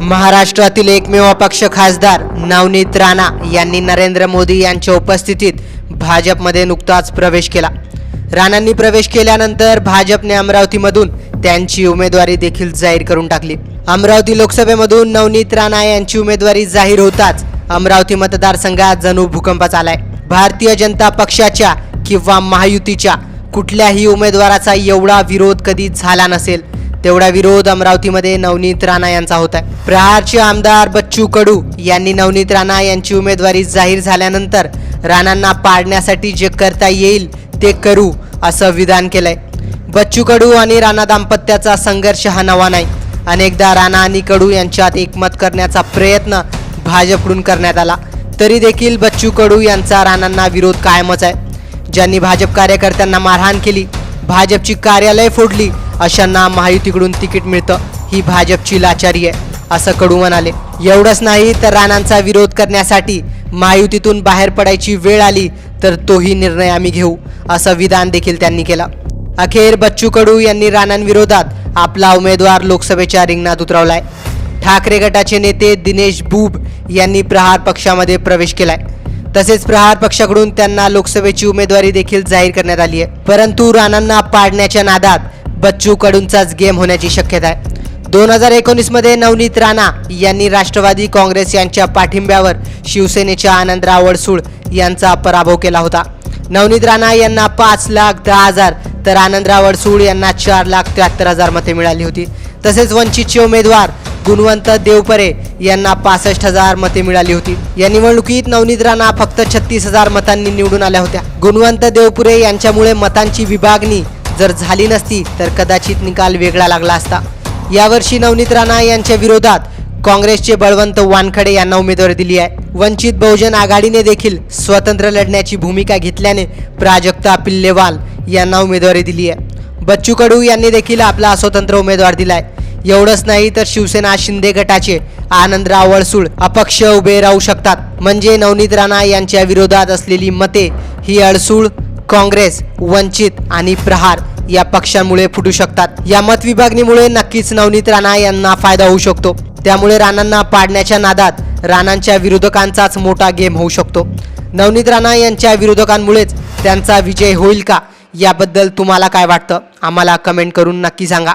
महाराष्ट्रातील एकमेव अपक्ष खासदार नवनीत राणा यांनी नरेंद्र मोदी यांच्या उपस्थितीत भाजपमध्ये नुकताच प्रवेश केला. राणांनी प्रवेश केल्यानंतर भाजपने अमरावतीमधून त्यांची उमेदवारी देखील जाहीर करून टाकली. अमरावती लोकसभेमधून नवनीत राणा यांची उमेदवारी जाहीर होताच अमरावती मतदारसंघात जणू भूकंपच आलाय. भारतीय जनता पक्षाच्या किंवा महायुतीच्या कुठल्याही उमेदवाराचा एवढा विरोध कधी झाला नसेल. तेवढा विरोध अमरावतीमध्ये नवनीत राणा यांचा होता प्रहारचे आमदार बच्चू कडू यांनी नवनीत राणा यांची उमेदवारी जाहीर झाल्यानंतर राणांना पाडण्यासाठी जे करता येईल ते करू असं विधान केलंय. बच्चू कडू आणि राणा दाम्पत्याचा संघर्ष हा नवा नाही. अनेकदा राणा आणि कडू यांच्यात एकमत करण्याचा प्रयत्न भाजपकडून करण्यात आला. तरी देखील बच्चू कडू यांचा राणांना विरोध कायमच आहे. ज्यांनी भाजप कार्यकर्त्यांना मारहाण केली भाजपची कार्यालय फोडली अशांना महायुतीकडून तिकीट मिळतं. ही भाजपची लाचारी आहे असं कडू म्हणाले. एवढंच नाही तर राणांचा विरोध करण्यासाठी महायुतीतून बाहेर पडायची वेळ आली तर तोही निर्णय आम्ही घेऊ असं विधान देखील त्यांनी केलं. अखेर बच्चू कडू यांनी राणांविरोधात आपला उमेदवार लोकसभेच्या रिंगणात उतरवलाय. ठाकरे गटाचे नेते दिनेश बूब यांनी प्रहार पक्षामध्ये प्रवेश केलाय. तसेच प्रहार पक्षाकडून त्यांना लोकसभेची उमेदवारी देखील जाहीर करण्यात आली आहे. परंतु राणांना पाडण्याच्या नादात बच्चू कडूंचाच गेम होण्याची शक्यता आहे. दोन हजार एकोणीसमध्ये नवनीत राणा यांनी राष्ट्रवादी काँग्रेस यांच्या पाठिंब्यावर शिवसेनेच्या आनंदराव वडसूळ यांचा पराभव केला होता. नवनीत राणा यांना पाच लाख दहा हजार तर आनंदराव वडसूळ यांना चार लाख त्र्याहत्तर हजार मते मिळाली होती. तसेच वंचितचे उमेदवार गुणवंत देवपरे यांना पासष्ट हजार मते मिळाली होती. या निवडणुकीत नवनीत राणा फक्त छत्तीस हजार मतांनी निवडून आल्या होत्या. गुणवंत देवपुरे यांच्यामुळे मतांची विभागणी जर झाली नसती तर कदाचित निकाल वेगळा लागला असता. यावर्षी नवनीत राणा यांच्या विरोधात काँग्रेसचे बळवंत वानखडे यांना उमेदवारी दिली आहे. वंचित बहुजन आघाडीने देखील स्वतंत्र लढण्याची भूमिका घेतल्याने प्राजक्ता पिल्लेवाल यांना उमेदवारी दिली आहे. बच्चू कडू यांनी देखील आपला स्वतंत्र उमेदवार दिलाय. एवढंच नाही तर शिवसेना शिंदे गटाचे आनंदराव वळसूळ अपक्ष उभे राहू शकतात. म्हणजे नवनीत राणा यांच्या विरोधात असलेली मते ही अडसूळ काँग्रेस वंचित आणि प्रहार या पक्षांमुळे फुटू शकतात. या मतविभागणीमुळे नक्कीच नवनीत राणा यांना फायदा होऊ शकतो. त्यामुळे राणांना पाडण्याच्या नादात राणांच्या विरोधकांचाच मोठा गेम होऊ शकतो. नवनीत राणा यांच्या विरोधकांमुळेच त्यांचा विजय होईल का? याबद्दल तुम्हाला काय वाटतं? आम्हाला कमेंट करून नक्की सांगा.